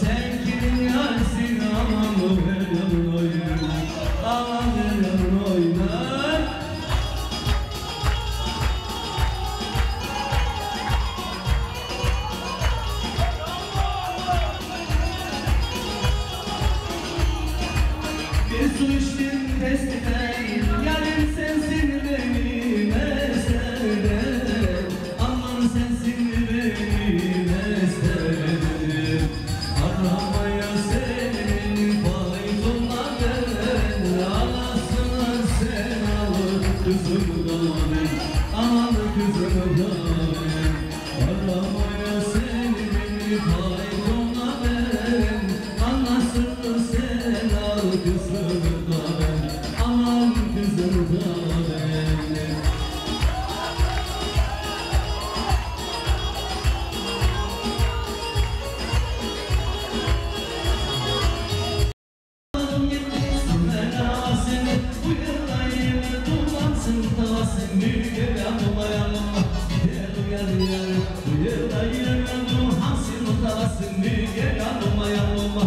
sen kimin aman bu? yanıma Yıldayım yanıma Hamsi mutlalasın Müge yanıma yanıma.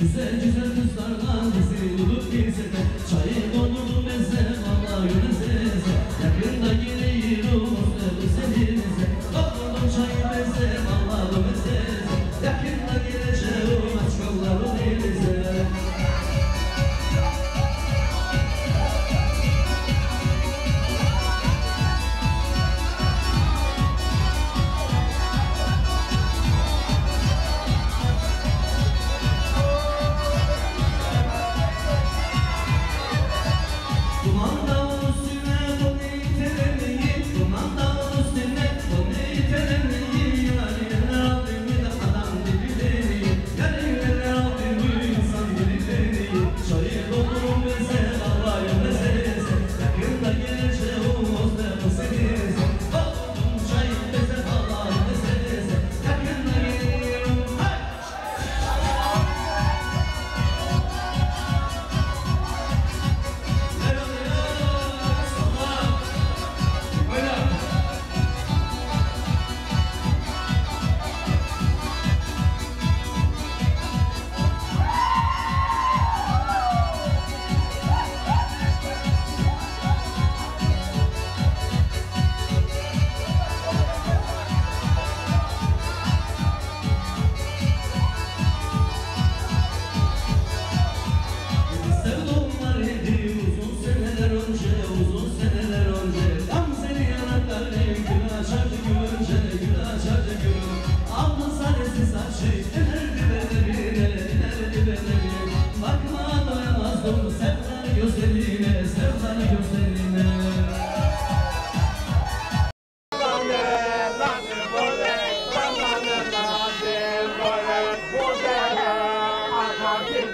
Güzel güzel kızlarla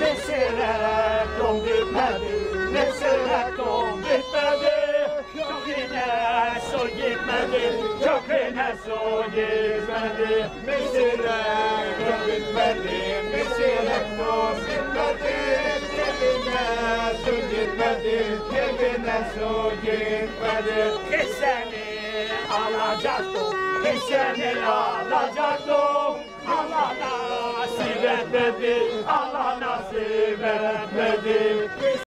Mesele don bitmedi, mesele don bitmedi Köküne su gitmedi, köküne su gitmedi Mesele don bitmedi, mesele don bitmedi Köküne su gitmedi, köküne su gitmedi Hisseni alacaktım, hisseni alacaktım. Allah'tan etmedi, Allah nasip etmedi.